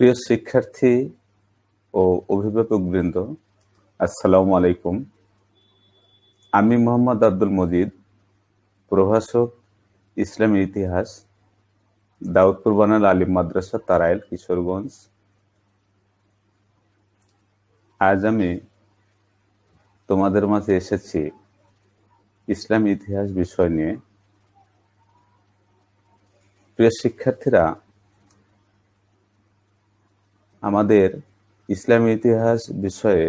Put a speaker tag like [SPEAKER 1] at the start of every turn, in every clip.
[SPEAKER 1] প্রিয় শিক্ষার্থী ও অভিভাবক বৃন্দ, আসসালামু আলাইকুম। আমি মোহাম্মদ আব্দুল মজিদ, প্রভাষক ইসলামী ইতিহাস, দাউদপুর বানাল আলিম মাদ্রাসা, তারাইল, কিশোরগঞ্জ। আজ আমি তোমাদের মাঝে এসেছি ইসলাম ইতিহাস বিষয় নিয়ে। প্রিয় শিক্ষার্থীরা আমাদের ইসলামী ইতিহাস বিষয়ে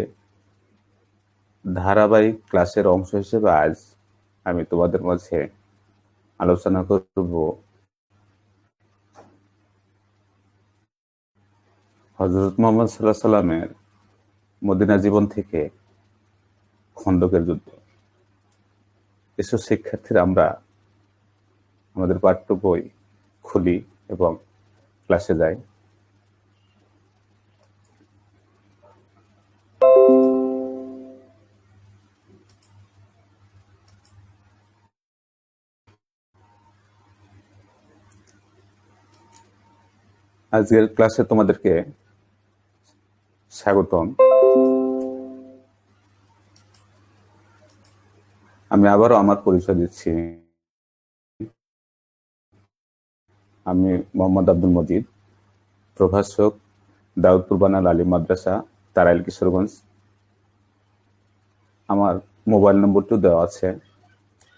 [SPEAKER 1] ধারাবাহিক ক্লাসের অংশ হিসেবে আজ আমি তোমাদের মাঝে আলোচনা করব। হজরত মোহাম্মদ সাল্লাহ সাল্লামের মদিনা জীবন থেকে খন্দকের যুদ্ধ। এসব শিক্ষার্থীরা, আমরা আমাদের পাঠ্য বই খুলি এবং ক্লাসে যাই। আজকের ক্লাসে তোমাদেরকে স্বাগতম। আমি আবারও আমার পরিচয় দিচ্ছি। আমি মোহাম্মদ আব্দুল মজিদ, প্রভাষক, দাউদপুর বানাল আলী মাদ্রাসা, তারাইল কিশোরগঞ্জ। আমার মোবাইল নম্বরটিও দেওয়া আছে।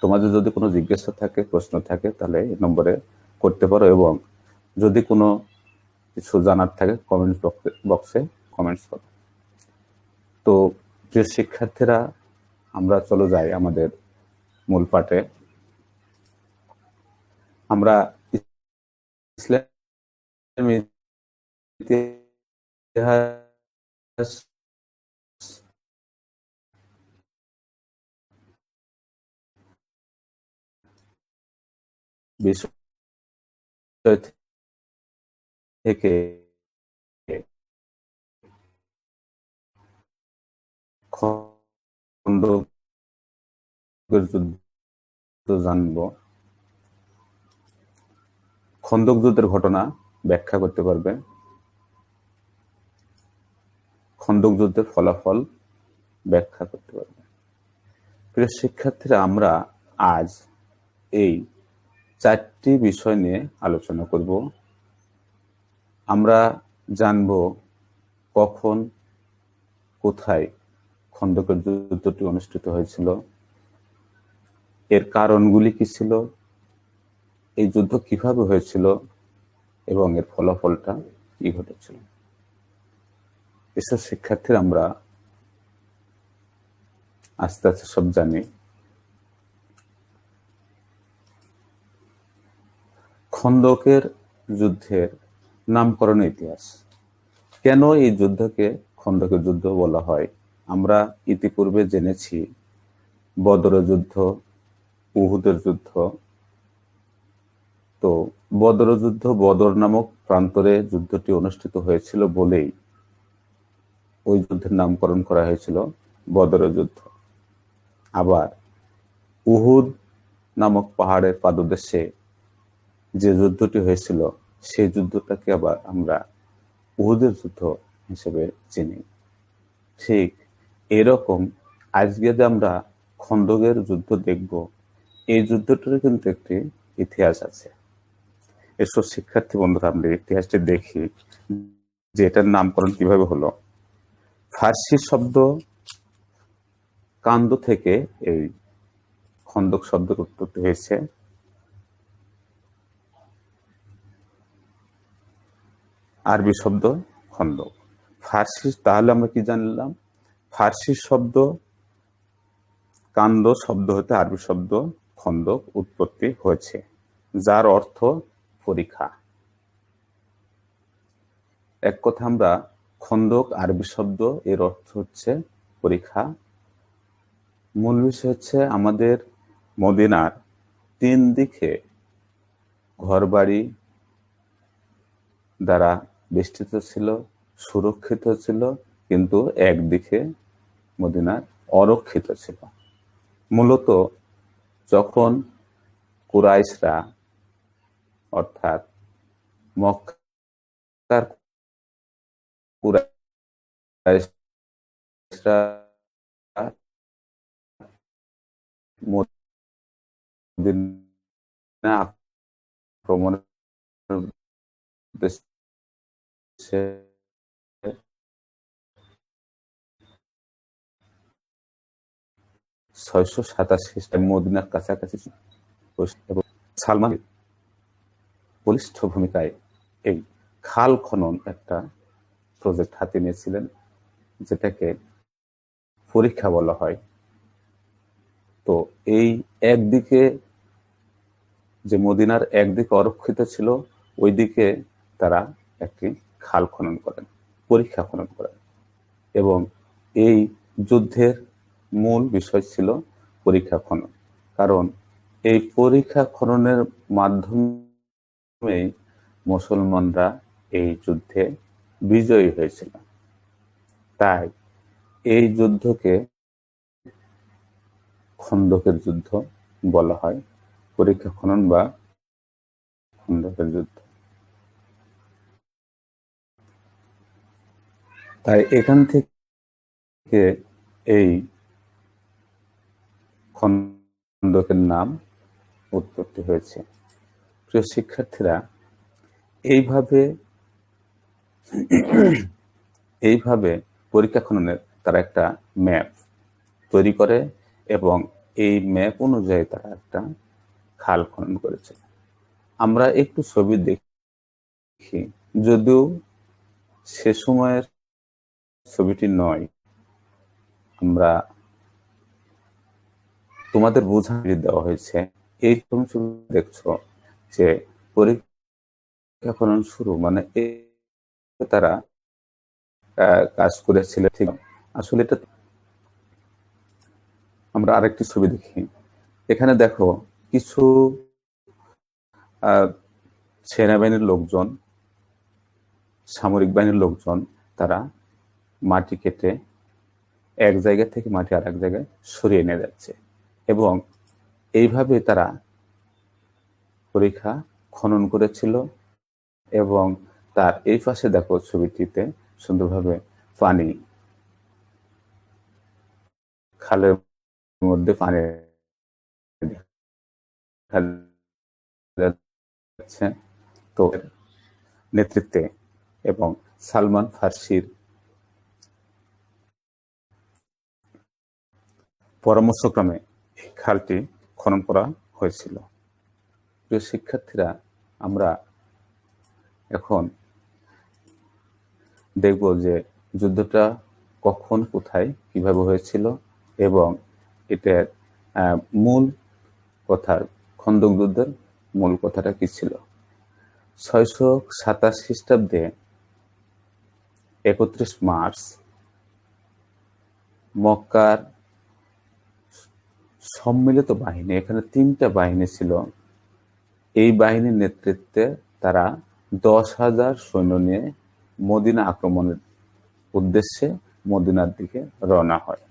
[SPEAKER 1] তোমাদের যদি কোনো জিজ্ঞাসা থাকে, প্রশ্ন থাকে, তাহলে এই নম্বরে করতে পারো এবং যদি কোনো কিছু জানার থাকে কমেন্ট বক্সে কমেন্টস করো। তো প্রিয় শিক্ষার্থীরা, আমরা চলে যাই আমাদের মূল পাঠে। আমরা ইতিহাস বিষয় থেকে খন্দকের যুদ্ধ জানব। খন্দক যুদ্ধের ঘটনা ব্যাখ্যা করতে পারবে। খন্দক যুদ্ধের ফলাফল ব্যাখ্যা করতে পারবে। প্রিয় শিক্ষার্থীরা, আমরা আজ এই চারটি বিষয় নিয়ে আলোচনা করব। আমরা জানব কখন, কোথায় খন্দকের যুদ্ধটি অনুষ্ঠিত হয়েছিল, এর কারণগুলি কি ছিল, এই যুদ্ধ কীভাবে হয়েছিল এবং এর ফলাফলটা কি ঘটেছিল। এসব শিক্ষার্থীরা আমরা আস্তে আস্তে সব জানি। খন্দকের যুদ্ধের নামকরণ ইতিহাস। কেন এই যুদ্ধকে খন্দকের যুদ্ধ বলা হয়? আমরা ইতিপূর্বে জেনেছি, বদর যুদ্ধ, উহুদের যুদ্ধ। তো বদর যুদ্ধ বদর নামক প্রান্তরে যুদ্ধটি অনুষ্ঠিত হয়েছিল বলেই ওই যুদ্ধের নামকরণ করা হয়েছিল বদর যুদ্ধ। আবার উহুদ নামক পাহাড়ের পাদদেশে যে যুদ্ধটি হয়েছিল সেই যুদ্ধটাকে আবার আমরা উহুদের যুদ্ধ হিসেবে চিনি। ঠিক এরকম আজকে যে আমরা খন্দকের যুদ্ধ দেখব, এই যুদ্ধটার কিন্তু একটি ইতিহাস আছে। এসব শিক্ষার্থী বন্ধুরা, আমরা ইতিহাসটি দেখি যে এটার নামকরণ কীভাবে হলো। ফার্সি শব্দ কান্দ থেকে এই খন্দক শব্দের উৎপত্তি হয়েছে। আরবি শব্দ খন্দক ফার্সি, তাহলে আমরা কি জানলাম? ফার্সি শব্দ, কান্দ শব্দ হতে আরবি শব্দ খন্দক উৎপত্তি হয়েছে, যার অর্থ পরীক্ষা। এক কথা আমরা খন্দক আরবি শব্দ, এর অর্থ হচ্ছে পরীক্ষা। মূল বিষয় হচ্ছে আমাদের মদিনার তিন দিকে ঘরবাড়ি দ্বারা বেষ্টিত ছিল, সুরক্ষিত ছিল, কিন্তু একদিকে মদিনার অরক্ষিত ছিল। মূলত যখন কুরাইশরা, অর্থাৎ মক্কার কুরাইশরা আক্রমণের উদ্দেশ্যে ছয়শো সাতাশি খ্রিস্টাব্দে মদিনার কাছাকাছি এবং সালমান বলিষ্ঠ ভূমিকায় এই খাল খনন একটা প্রজেক্ট হাতে নিয়েছিলেন, যেটাকে পরীক্ষা বলা হয়। তো এই একদিকে যে মদিনার একদিকে অরক্ষিত ছিল, ওইদিকে তারা একটি খাল খনন করেন, পরীক্ষা খনন করেন। এবং এই যুদ্ধের মূল বিষয় ছিল পরীক্ষা খনন। কারণ এই পরীক্ষা খননের মাধ্যমেই মুসলমানরা এই যুদ্ধে বিজয়ী হয়েছিল। তাই এই যুদ্ধকে খন্দকের যুদ্ধ বলা হয়। পরীক্ষা খনন বা খন্দকের যুদ্ধ। তাই এখান থেকে এই খন্দকের নাম উৎপত্তি হয়েছে। প্রিয় শিক্ষার্থীরা, এইভাবে এইভাবে পরীক্ষা খননের তারা একটা ম্যাপ তৈরি করে এবং এই ম্যাপ অনুযায়ী তারা একটা খাল খনন করেছে। আমরা একটু ছবি দেখি, যদিও সে সময়ের ছবিটি নয়। আমরা তোমাদের বোঝা দেওয়া হয়েছে। এই ছবি দেখছ যে পরীক্ষা শুরু? মানে তারা কাজ করেছিল ঠিক। আসলে এটা আমরা আরেকটি ছবি দেখি। এখানে দেখো কিছু সেনাবাহিনীর লোকজন, সামরিক বাহিনীর লোকজন, তারা মাটি কেটে এক জায়গা থেকে মাটি আর এক জায়গায় সরিয়ে নিয়ে যাচ্ছে এবং এইভাবে তারা পরীক্ষা খনন করেছিল এবং তার এই পাশে দেখো ছবিটিতে সুন্দরভাবে পানি, খালের মধ্যে পানি তো নেতৃত্বে এবং সালমান ফার্সির পরামর্শক্রমে এই খালটি খনন করা হয়েছিল। প্রিয় শিক্ষার্থীরা, আমরা এখন দেখব যে যুদ্ধটা কখন, কোথায়, কীভাবে হয়েছিল এবং এটার মূল কথার খন্দক যুদ্ধের মূল কথাটা কি ছিল? ছয়শো সাতাশ খ্রিস্টাব্দে একত্রিশ মার্চ মক্কার সম্মিলিত বাহিনী, এখানে তিনটা বাহিনী ছিল। এই বাহিনীর নেতৃত্বে তারা দশ হাজার সৈন্য নিয়ে মদিনা আক্রমণের উদ্দেশ্যে মদিনার দিকে রওনা হয়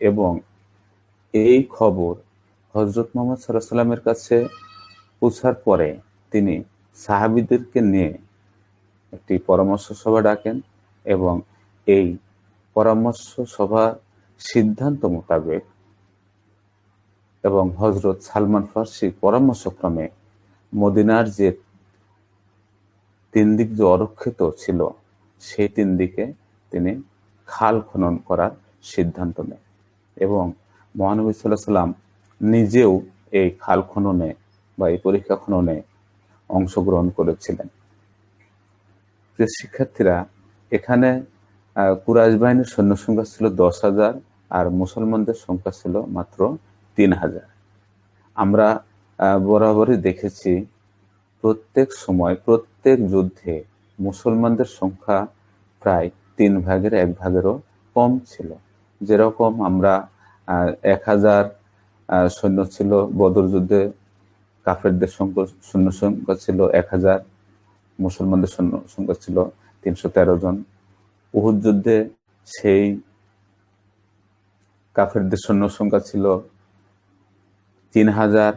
[SPEAKER 1] এবং এই খবর হজরত মোহাম্মদ সাল্লামের কাছে পৌঁছার পরে তিনি সাহাবিদেরকে নিয়ে একটি পরামর্শ সভা ডাকেন এবং এই পরামর্শ সভা সিদ্ধান্ত মোতাবেক এবং হজরত সালমান ফার্সির পরামর্শক্রমে মদিনার যে তিন দিক যে অরক্ষিত ছিল, সেই তিন দিকে তিনি খাল খনন করার সিদ্ধান্ত নেন এবং মহানবী সাল্লাহ সাল্লাম নিজেও এই খাল খননে বা এই পরীক্ষা খননে অংশগ্রহণ করেছিলেন। শিক্ষার্থীরা, এখানে কুরাইশ বাহিনীর সৈন্য সংখ্যা ছিল দশ হাজার আর মুসলমানদের সংখ্যা ছিল মাত্র তিন হাজার আমরা বরাবরই দেখেছি প্রত্যেক সময়, প্রত্যেক যুদ্ধে মুসলমানদের সংখ্যা প্রায় তিন ভাগের এক ভাগেরও কম ছিল। যেরকম আমরা এক হাজার সৈন্য ছিল, বদর যুদ্ধে কাফেরদের সংখ্যা, সৈন্য সংখ্যা ছিল এক হাজার মুসলমানদের সৈন্য সংখ্যা ছিল তিনশো তেরো জন। উহুদ যুদ্ধে সেই কাফেরদের সৈন্য সংখ্যা ছিল তিন হাজার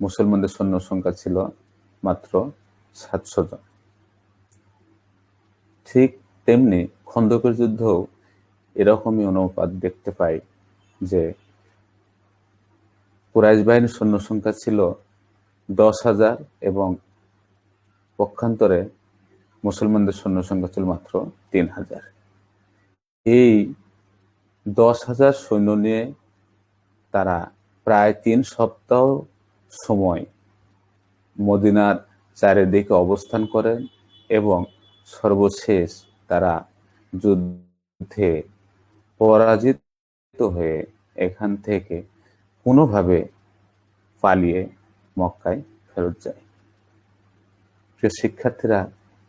[SPEAKER 1] মুসলমানদের সৈন্য সংখ্যা ছিল মাত্র সাতশো জন। ঠিক তেমনি খন্দকের যুদ্ধও এরকমই অনুপাত দেখতে পাই যে কুরাইশ বাহিনীর সৈন্য সংখ্যা ছিল দশ হাজার এবং পক্ষান্তরে মুসলমানদের সৈন্য সংখ্যা ছিল মাত্র তিন হাজার এই দশ হাজার সৈন্য নিয়ে তারা প্রায় তিন সপ্তাহ সময় মদিনার চারিদিকে অবস্থান করেন এবং সর্বশেষ তারা যুদ্ধে পরাজিত হয়ে এখান থেকে কোনোভাবে পালিয়ে মক্কায় ফেরত যায়। প্রিয় শিক্ষার্থীরা,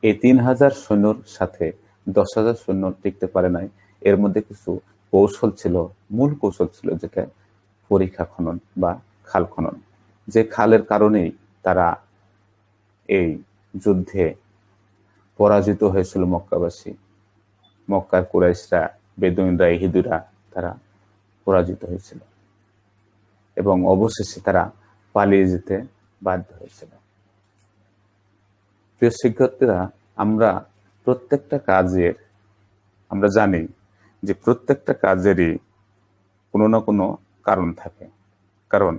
[SPEAKER 1] এই তিন হাজার সৈন্যর সাথে দশ হাজার সৈন্য টিকতে পারে নাই। এর মধ্যে কিছু কৌশল ছিল, মূল কৌশল ছিল যেটা পরীক্ষা খনন বা খাল খনন। যে খালের কারণেই তারা এই যুদ্ধে পরাজিত হয়েছিল মক্কাবাসী। মক্কার কুরাইশরা, বেদুইনরা, ইহুদিরা তারা পরাজিত হয়েছিল। এবং অবশেষে তারা পালিয়ে যেতে বাধ্য হয়েছিল। প্রিয় শিক্ষার্থীরা, আমরা প্রত্যেকটা কাজের, আমরা জানি যে প্রত্যেকটা কাজেরই কোনো না কোনো কারণ থাকে। কারণ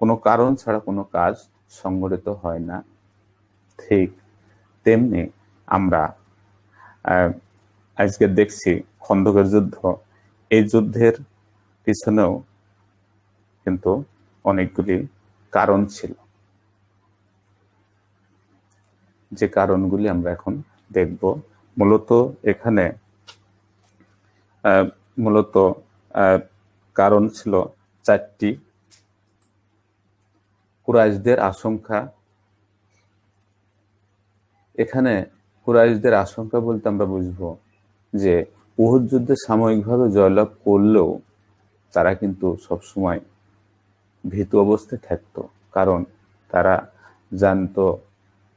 [SPEAKER 1] কোনো কারণ ছাড়া কোনো কাজ সংগঠিত হয় না। ঠিক তেমনি আমরা আজকে দেখছি খন্দকের যুদ্ধ। এই যুদ্ধের পিছনেও কিন্তু অনেকগুলি কারণ ছিল। যে কারণগুলি আমরা এখন দেখব। মূলত এখানে মূলত কারণ ছিল চারটি। কুরাইশদের আশঙ্কা। এখানে কুরাইশদের আশঙ্কা বলতে আমরা বুঝব যে উহুদ যুদ্ধে সাময়িকভাবে জয়লাভ করলেও তারা কিন্তু সবসময় ভীতু অবস্থায় থাকত। কারণ তারা জানতো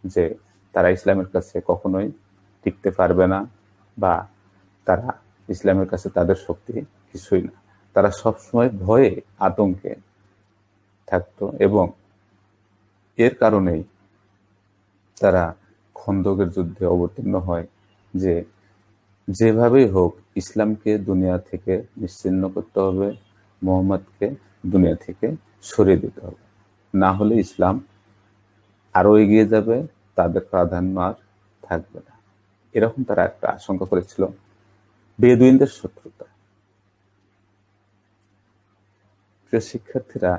[SPEAKER 1] যে তারা ইসলামের কাছে কখনোই টিকতে পারবে না বা তারা ইসলামের কাছে তাদের শক্তি কিছুই না। তারা সবসময় ভয়ে আতঙ্কে থাকতো এবং এর কারণেই তারা খন্দকের যুদ্ধে অবতীর্ণ হয়, যে যেভাবেই হোক ইসলামকে দুনিয়া থেকে নিশ্চিন্ন করতে হবে, মোহাম্মদকে দুনিয়া থেকে সরিয়ে দিতে হবে। না হলে ইসলাম আরও এগিয়ে যাবে, তাদের প্রাধান্য আর থাকবে না। এরকম তারা একটা আশঙ্কা করেছিল। বেদুইনদের শত্রুতা। প্রিয় শিক্ষার্থীরা,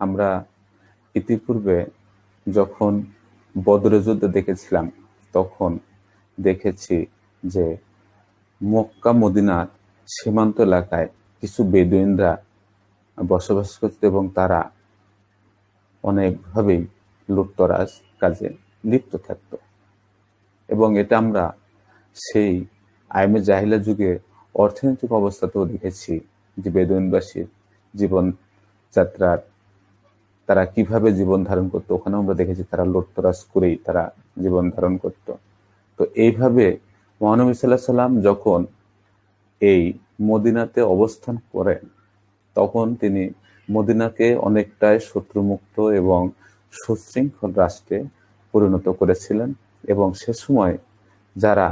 [SPEAKER 1] আমরা ইতিপূর্বে যখন বদরে যুদ্ধ দেখেছিলাম, তখন দেখেছি যে মক্কা, মদিনার সীমান্ত এলাকায় কিছু বেদুইনরা বসবাস করত এবং তারা অনেকভাবেই লুটতরাজ কাজে লিপ্ত থাকত। এবং এটা আমরা সেই আইমে জাহিলা যুগে অর্থনৈতিক অবস্থাতেও দেখেছি যে বেদুইনবাসীর জীবন যাত্রার, তারা কীভাবে জীবন ধারণ করতো ওখানে আমরা দেখেছি তারা লোটতরাজ করেই তারা জীবন ধারণ করত। তো এইভাবে মহানবী সাল্লাহ সাল্লাম যখন এই মদিনাতে অবস্থান করেন, তখন তিনি মদিনাকে অনেকটাই শত্রুমুক্ত এবং সুশৃঙ্খল রাষ্ট্রে পরিণত করেছিলেন এবং সে সময় যারা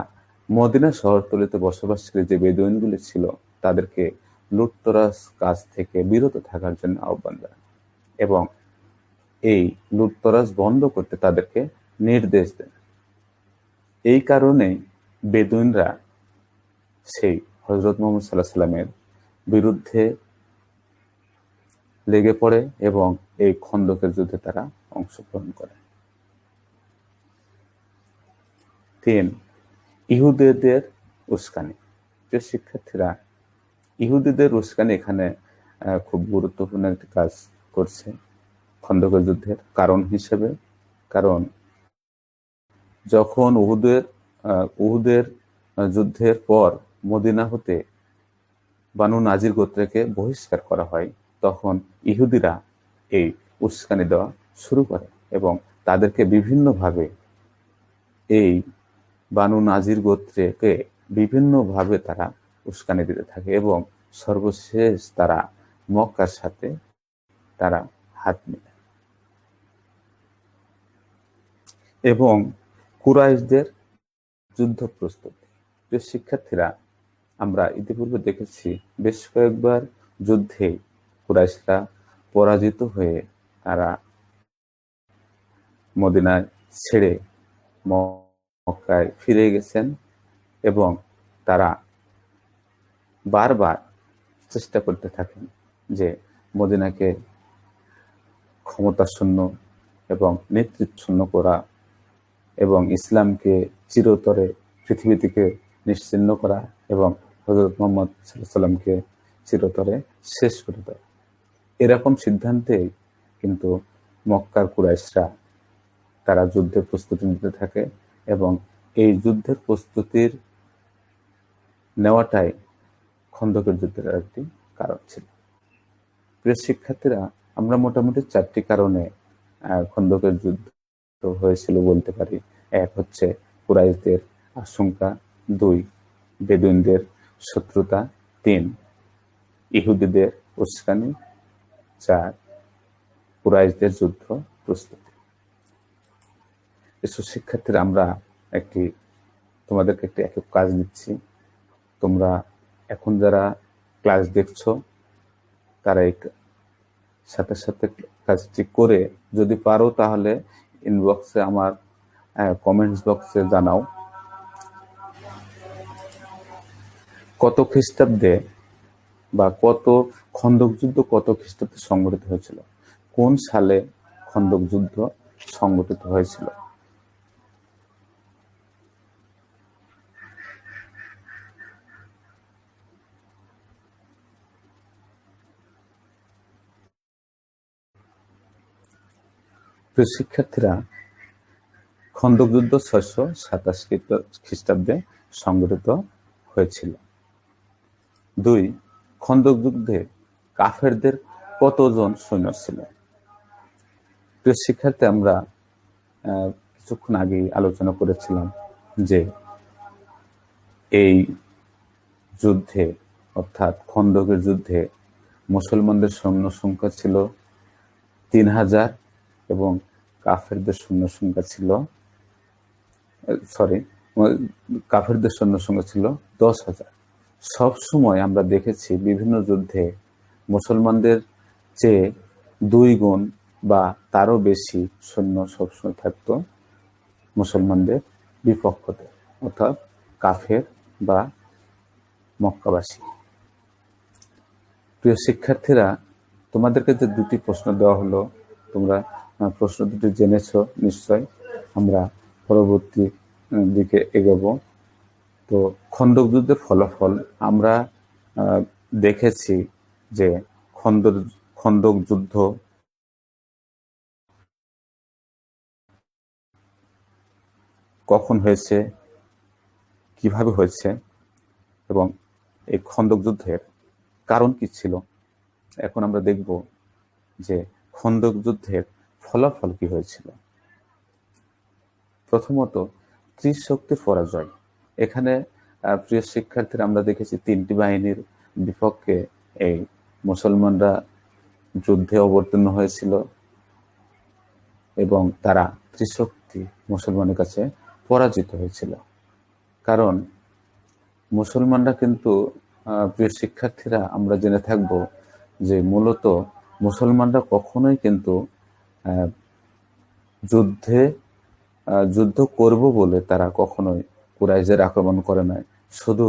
[SPEAKER 1] মদিনা শহরতলিতে বসবাসকারী যে বেদুইনগুলি ছিল, তাদেরকে লুটতরাজ কাজ থেকে বিরত থাকার জন্য আহ্বান জানান এবং এই লুটতরাজ বন্ধ করতে তাদেরকে নির্দেশ দেন। এই কারণে বেদুইনরা সেই হজরত মোহাম্মদ সাল্লাহ সাল্লামের বিরুদ্ধে লেগে পড়ে এবং এই খন্দকের যুদ্ধে তারা অংশগ্রহণ করে। তিন, ইহুদেদের উস্কানি। যে শিক্ষার্থীরা ইহুদিদের উস্কানি এখানে খুব গুরুত্বপূর্ণ একটি কাজ করছে খন্দকের যুদ্ধের কারণ হিসেবে। কারণ যখন উহুদের উহুদের যুদ্ধের পর মদিনা হতে বানু নাজির গোত্রকে বহিষ্কার করা হয়, তখন ইহুদিরা এই উস্কানি দেওয়া শুরু করে এবং তাদেরকে বিভিন্নভাবে এই বানু নাজির গোত্রকে বিভিন্নভাবে তারা উস্কানি দিতে থাকে এবং সর্বশেষ তারা মক্কার সাথে তারা হাত মিলায় এবং কুরাইশদের যুদ্ধ প্রস্তুতি। প্রিয় শিক্ষার্থীরা, আমরা ইতিপূর্বে দেখেছি বেশ কয়েকবার যুদ্ধে কুরাইশরা পরাজিত হয়ে তারা মদিনায় ছেড়ে মক্কায় ফিরে গেছেন এবং তারা বারবার চেষ্টা করতে থাকেন যে মদিনাকে ক্ষমতাশূন্য এবং নেতৃত্বশূন্য করা এবং ইসলামকে চিরতরে পৃথিবী থেকে নিশ্চিন্ন করা এবং হজরত মোহাম্মদ সাল্লামকে চিরতরে শেষ করে দেয় এরকম সিদ্ধান্তে কিন্তু মক্কার কুরাইশরা তারা যুদ্ধের প্রস্তুতি নিতে থাকে এবং এই যুদ্ধের প্রস্তুতির নেওয়াটাই খন্দকের যুদ্ধের একটি কারণ ছিল। প্রিয় শিক্ষার্থীরা, আমরা মোটামুটি চারটি কারণে খন্দকের যুদ্ধ হয়েছিল বলতে পারি। এক হচ্ছে কুরাইশদের আশঙ্কা, দুই বেদুইনদের শত্রুতা, তিন ইহুদিদের উস্কানি, চার কুরাইশদের যুদ্ধ প্রস্তুতি। এসব শিক্ষার্থীরা, আমরা একটি, তোমাদেরকে একটি একক কাজ দিচ্ছি। তোমরা এখন যারা ক্লাস দেখছ, তারা এই সাথে সাথে কাজটি করে যদি পারো তাহলে ইনবক্সে আমার কমেন্টস বক্সে জানাও। কত খ্রিস্টাব্দে বা কত খন্দক যুদ্ধ কত খ্রিস্টাব্দে সংগঠিত হয়েছিল? কোন সালে খন্দক যুদ্ধ সংগঠিত হয়েছিল? শিক্ষার্থীরা, খন্দক যুদ্ধ ছয়শো সাতাশ খ্রিস্টাব্দে সংগঠিত হয়েছিল। দুই, খন্দক যুদ্ধে কাফেরদের কতজন সৈন্য ছিল? প্রিয় শিক্ষার্থী, আমরা কিছুক্ষণ আগে আলোচনা করেছিলাম যে এই যুদ্ধে, অর্থাৎ খন্দকের যুদ্ধে মুসলমানদের সৈন্য সংখ্যা ছিল তিন হাজার এবং কাফেরদের সৈন্য সংখ্যা ছিল সরি কাফেরদের সৈন্য সংখ্যা ছিল দশ হাজার। সব সময় আমরা দেখেছি বিভিন্ন যুদ্ধে মুসলমানদের চেয়ে দুই গুণ বা তারও বেশি সৈন্য সবসময় থাকতো মুসলমানদের বিপক্ষতে, অর্থাৎ কাফের বা মক্কাবাসী। প্রিয় শিক্ষার্থীরা, তোমাদেরকে যে দুটি প্রশ্ন দেওয়া হলো, তোমরা প্রশ্ন দুটি জেনেছ, নিশ্চয়। আমরা পরবর্তী দিকে এগোব। তো খন্দক যুদ্ধের ফলাফল, আমরা দেখেছি যে খন্দক খন্দক যুদ্ধ কখন হয়েছে, কীভাবে হয়েছে, এবং এই খন্দক যুদ্ধের কারণ কি ছিল? এখন আমরা দেখব যে খন্দক যুদ্ধের ফলাফল কি হয়েছিল? প্রথমত ত্রিশক্তির পরাজয়। এখানে প্রিয় শিক্ষার্থীরা, আমরা দেখেছি তিনটি বাহিনীর বিপক্ষে এই মুসলমানরা যুদ্ধে অবতীর্ণ হয়েছিল এবং তারা ত্রিশক্তি মুসলমানের কাছে পরাজিত হয়েছিল। কারণ, মুসলমানরা কিন্তু প্রিয় শিক্ষার্থীরা, আমরা জেনে থাকব যে মূলত মুসলমানরা কখনোই কিন্তু যুদ্ধে যুদ্ধ করব বলে তারা কখনোই কুরাইশদের আক্রমণ করে নাই। শুধু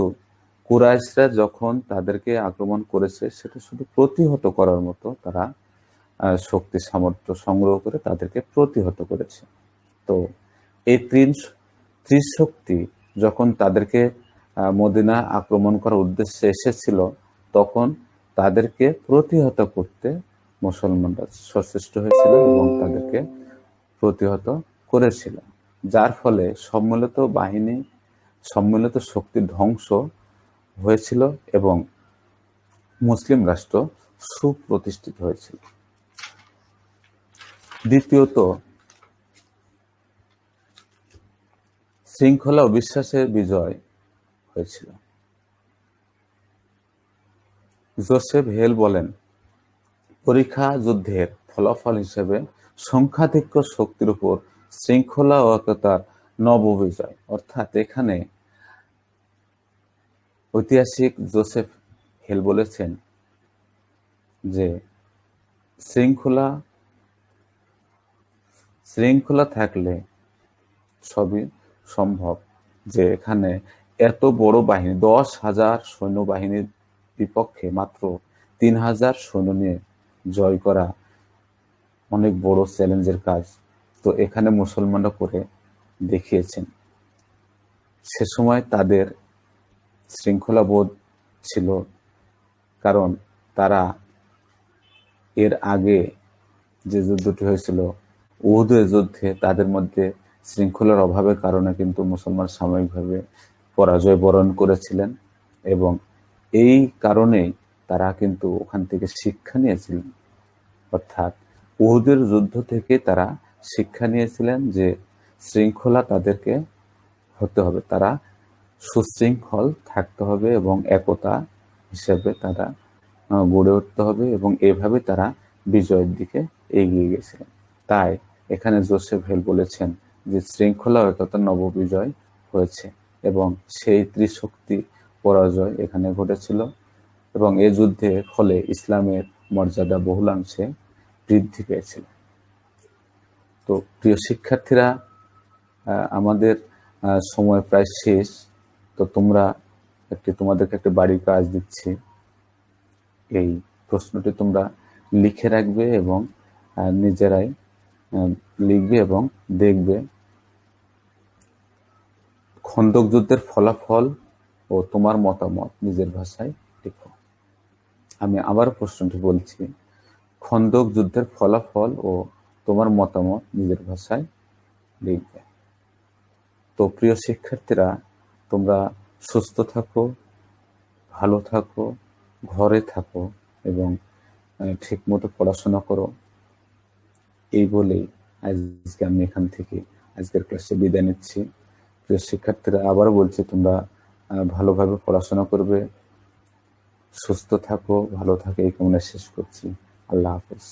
[SPEAKER 1] কুরাইশরা যখন তাদেরকে আক্রমণ করেছে, সেটা শুধু প্রতিহত করার মতো তারা শক্তি, সামর্থ্য সংগ্রহ করে তাদেরকে প্রতিহত করেছে। তো এই ত্রিন ত্রিশক্তি যখন তাদেরকে মদিনা আক্রমণ করার উদ্দেশ্যে এসেছিল, তখন তাদেরকে প্রতিহত করতে মুসলমানরা সচেষ্ট হয়েছিল এবং তাদেরকে প্রতিহত করেছিল। যার ফলে সম্মিলিত বাহিনী, সম্মিলিত শক্তির ধ্বংস হয়েছিল এবং মুসলিম রাষ্ট্র সুপ্রতিষ্ঠিত হয়েছিল। দ্বিতীয়ত, শৃঙ্খলা ও বিশ্বাসের বিজয় হয়েছিল। জোসেফ হেল বলেন পরীক্ষা যুদ্ধের ফলাফল হিসেবে সংখ্যাধিক্য শক্তির উপর শৃঙ্খলা ও একতার নববিজয় অর্থাৎ এখানে ঐতিহাসিক জোসেফ হেল বলেছেন যে শৃঙ্খলা শৃঙ্খলা থাকলে সবই সম্ভব। যে এখানে এত বড় বাহিনী, দশ হাজার সৈন্যবাহিনীর বিপক্ষে মাত্র তিন হাজার সৈন্য নিয়ে জয় করা অনেক বড় চ্যালেঞ্জের কাজ। তো এখানে মুসলমানরা করে দেখিয়েছেন। সে সময় তাদের শৃঙ্খলাবোধ ছিল, কারণ তারা এর আগে যে যুদ্ধটি হয়েছিল, উহুদের যুদ্ধে তাদের মধ্যে শৃঙ্খলার অভাবের কারণে কিন্তু মুসলমান সাময়িকভাবে পরাজয় বরণ করেছিলেন এবং এই কারণেই তারা কিন্তু ওখান থেকে শিক্ষা নিয়েছিলেন। অর্থাৎ উহুদের যুদ্ধ থেকে তারা শিক্ষা নিয়েছিলেন যে শৃঙ্খলা তাদেরকে হতে হবে। তারা সুশৃঙ্খল থাকতে হবে এবং একতা হিসেবে তারা গড়ে উঠতে হবে এবং এভাবে তারা বিজয়ের দিকে এগিয়ে গেছিলেন। তাই এখানে জোসেফ হেল বলেছেন যে শৃঙ্খলা একতা নববিজয় হয়েছে এবং সেই ত্রিশক্তি পরাজয় এখানে ঘটেছিল। এবং এ যুদ্ধের ফলে ইসলামের মর্যাদা বহুলাংশে বৃদ্ধি পেয়েছিল। তো প্রিয় শিক্ষার্থীরা আমাদের সময় প্রায় শেষ। তো তোমরা একটি, তোমাদেরকে একটা বাড়ির কাজ দিচ্ছি। এই প্রশ্নটি তোমরা লিখে রাখবে এবং নিজেরাই লিখবে এবং দেখবে। খন্দক যুদ্ধের ফলাফল ও তোমার মতামত নিজের ভাষায় আমি আবার প্রশ্নটি বলছি, খন্দক যুদ্ধের ফলাফল ও তোমার মতামত নিজের ভাষায় লিখবে। তো প্রিয় শিক্ষার্থীরা, তোমরা সুস্থ থাকো, ভালো থাকো, ঘরে থাকো এবং ঠিক মতো পড়াশোনা করো। এই বলেই আজকে আমি এখান থেকে আজকের ক্লাসে বিদায় নিচ্ছি। প্রিয় শিক্ষার্থীরা আবার বলছি, তোমরা ভালোভাবে পড়াশোনা করবে সুস্থ থাকো ভালো থাকো এই কামনা শেষ করছি। আল্লাহ হাফেজ।